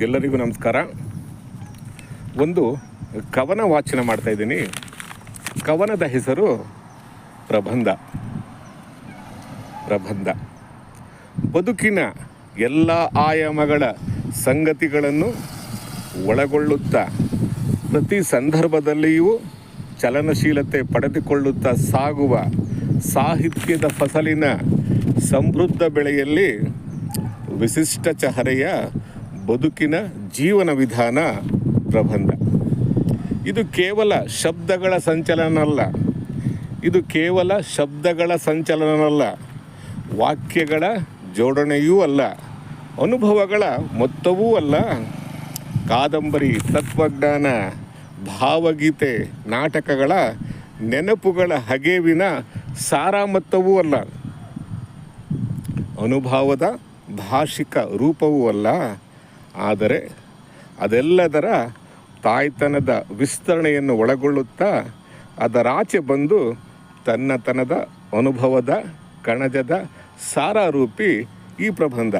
ಎಲ್ಲರಿಗೂ ನಮಸ್ಕಾರ. ಒಂದು ಕವನ ವಾಚನ ಮಾಡ್ತಾ ಇದ್ದೀನಿ. ಕವನದ ಹೆಸರು ಪ್ರಬಂಧ. ಪ್ರಬಂಧ. ಬದುಕಿನ ಎಲ್ಲ ಆಯಾಮಗಳ ಸಂಗತಿಗಳನ್ನು ಒಳಗೊಳ್ಳುತ್ತಾ, ಪ್ರತಿ ಸಂದರ್ಭದಲ್ಲಿಯೂ ಚಲನಶೀಲತೆ ಪಡೆದುಕೊಳ್ಳುತ್ತಾ ಸಾಗುವ ಸಾಹಿತ್ಯದ ಫಸಲಿನ ಸಮೃದ್ಧ ಬೆಳೆಯಲ್ಲಿ ವಿಶಿಷ್ಟ ಚಹರೆಯ ಬದುಕಿನ ಜೀವನ ವಿಧಾನ ಪ್ರಬಂಧ. ಇದು ಕೇವಲ ಶಬ್ದಗಳ ಸಂಚಲನ ಅಲ್ಲ ಇದು ಕೇವಲ ಶಬ್ದಗಳ ಸಂಚಲನವಲ್ಲ. ವಾಕ್ಯಗಳ ಜೋಡಣೆಯೂ ಅಲ್ಲ. ಅನುಭವಗಳ ಮೊತ್ತವೂ ಅಲ್ಲ. ಕಾದಂಬರಿ, ತತ್ವಜ್ಞಾನ, ಭಾವಗೀತೆ, ನಾಟಕಗಳ ನೆನಪುಗಳ ಹಗೆವಿನ ಸಾರಾಮತ್ತವೂ ಅಲ್ಲ. ಅನುಭವದ ಭಾಷಿಕ ರೂಪವೂ ಅಲ್ಲ. ಆದರೆ ಅದೆಲ್ಲದರ ತಾಯ್ತನದ ವಿಸ್ತರಣೆಯನ್ನು ಒಳಗೊಳ್ಳುತ್ತಾ ಅದರಾಚೆ ಬಂದು ತನ್ನತನದ ಅನುಭವದ, ಕಣಜದ ಸಾರಾರೂಪಿ ಈ ಪ್ರಬಂಧ.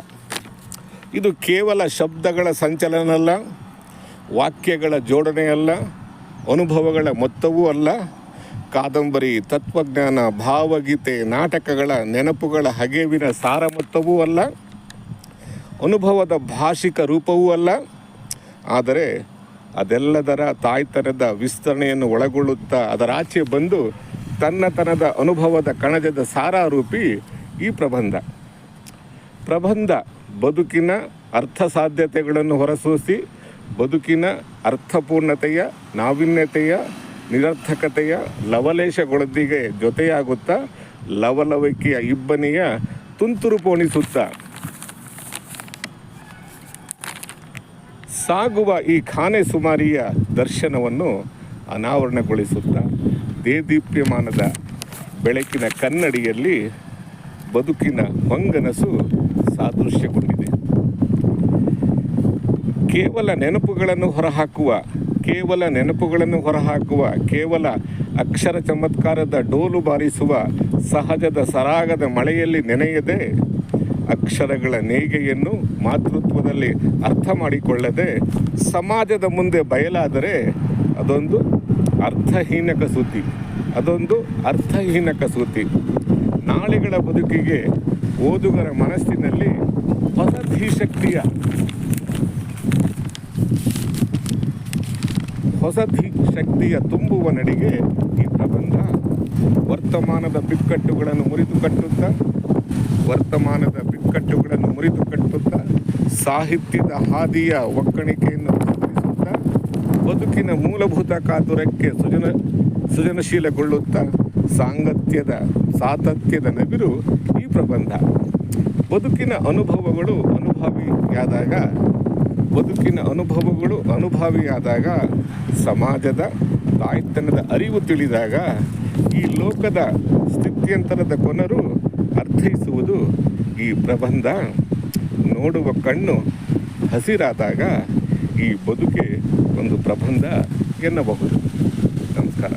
ಇದು ಕೇವಲ ಶಬ್ದಗಳ ಸಂಚಲನ ಅಲ್ಲ ವಾಕ್ಯಗಳ ಜೋಡಣೆಯಲ್ಲ, ಅನುಭವಗಳ ಮೊತ್ತವೂ ಅಲ್ಲ. ಕಾದಂಬರಿ, ತತ್ವಜ್ಞಾನ, ಭಾವಗೀತೆ, ನಾಟಕಗಳ ನೆನಪುಗಳ ಹಗೆವಿನ ಸಾರಮತ್ತವೂ ಅಲ್ಲ. ಅನುಭವದ ಭಾಷಿಕ ರೂಪವೂ ಅಲ್ಲ. ಆದರೆ ಅದೆಲ್ಲದರ ತಾಯ್ತನದ ವಿಸ್ತರಣೆಯನ್ನು ಒಳಗೊಳ್ಳುತ್ತಾ ಅದರಾಚೆ ಬಂದು ತನ್ನತನದ ಅನುಭವದ ಕಣಜದ ಸಾರಾರೂಪಿ ಈ ಪ್ರಬಂಧ. ಪ್ರಬಂಧ ಬದುಕಿನ ಅರ್ಥ ಸಾಧ್ಯತೆಗಳನ್ನು ಹೊರಸೂಸಿ, ಬದುಕಿನ ಅರ್ಥಪೂರ್ಣತೆಯ, ನಾವೀನ್ಯತೆಯ, ನಿರರ್ಥಕತೆಯ ಲವಲೇಶಗಳೊಂದಿಗೆ ಜೊತೆಯಾಗುತ್ತಾ ಲವಲವಿಕೆಯ ಇಬ್ಬನಿಯ ತುಂತುರು ಪೋಣಿಸುತ್ತಾ ಸಾಗುವ ಈ ಖಾನೆ ಸುಮಾರಿಯ ದರ್ಶನವನ್ನು ಅನಾವರಣಗೊಳಿಸುತ್ತಾ ದೇದೀಪ್ಯಮಾನದ ಬೆಳಕಿನ ಕನ್ನಡಿಯಲ್ಲಿ ಬದುಕಿನ ಹೊಂಗನಸು ಸಾದೃಶ್ಯಗೊಂಡಿದೆ. ಕೇವಲ ನೆನಪುಗಳನ್ನು ಹೊರಹಾಕುವ, ಕೇವಲ ನೆನಪುಗಳನ್ನು ಹೊರಹಾಕುವ, ಕೇವಲ ಅಕ್ಷರ ಚಮತ್ಕಾರದ ಡೋಲು ಬಾರಿಸುವ ಸಹಜದ ಸರಾಗದ ಮಳೆಯಲ್ಲಿ ನೆನೆಯದೆ ಅಕ್ಷರಗಳ ನೇಯ್ಗೆಯನ್ನು ಮಾತೃತ್ವದಲ್ಲಿ ಅರ್ಥ ಮಾಡಿಕೊಳ್ಳದೆ ಸಮಾಜದ ಮುಂದೆ ಬಯಲಾದರೆ ಅದೊಂದು ಅರ್ಥಹೀನ ಕಸೂತಿ ಅದೊಂದು ಅರ್ಥಹೀನ ಕಸೂತಿ ನಾಳೆಗಳ ಬದುಕಿಗೆ ಓದುಗರ ಮನಸ್ಸಿನಲ್ಲಿ ಹೊಸ ಧೀಶಕ್ತಿಯ ಹೊಸ ಶಕ್ತಿಯ ತುಂಬುವ ನಡಿಗೆ ಈ ಪ್ರಬಂಧ. ವರ್ತಮಾನದ ಬಿಕ್ಕಟ್ಟುಗಳನ್ನು ಮುರಿದು ಕಟ್ಟುತ್ತಾ ವರ್ತಮಾನದ ಬಿಕ್ಕಟ್ಟುಗಳನ್ನು ಮುರಿದು ಕಟ್ಟುತ್ತಾ ಸಾಹಿತ್ಯದ ಹಾದಿಯ ಒಕ್ಕಣಿಕೆಯನ್ನು ವಿಸ್ತರಿಸುತ್ತಾ ಬದುಕಿನ ಮೂಲಭೂತ ಕಾತುರಕ್ಕೆ ಸೃಜನ ಸೃಜನಶೀಲಗೊಳ್ಳುತ್ತಾ ಸಾಂಗತ್ಯದ, ಸಾತತ್ಯದ ನವಿರು ಈ ಪ್ರಬಂಧ. ಬದುಕಿನ ಅನುಭವಗಳು ಅನುಭವಿಯಾದಾಗ, ಬದುಕಿನ ಅನುಭವಗಳು ಅನುಭವಿಯಾದಾಗ, ಸಮಾಜದ ತಾಯ್ತನದ ಅರಿವು ತಿಳಿದಾಗ, ಈ ಲೋಕದ ಸ್ಥಿತ್ಯಂತರದ ಕೊನರು ಅರ್ಥೈಸುವುದು ಈ ಪ್ರಬಂಧ ನೋಡುವ ಕಣ್ಣು ಹಸಿರಾದಾಗ ಈ ಬದುಕೆ ಒಂದು ಪ್ರಬಂಧ ಎನ್ನಬಹುದು. ನಮಸ್ಕಾರ.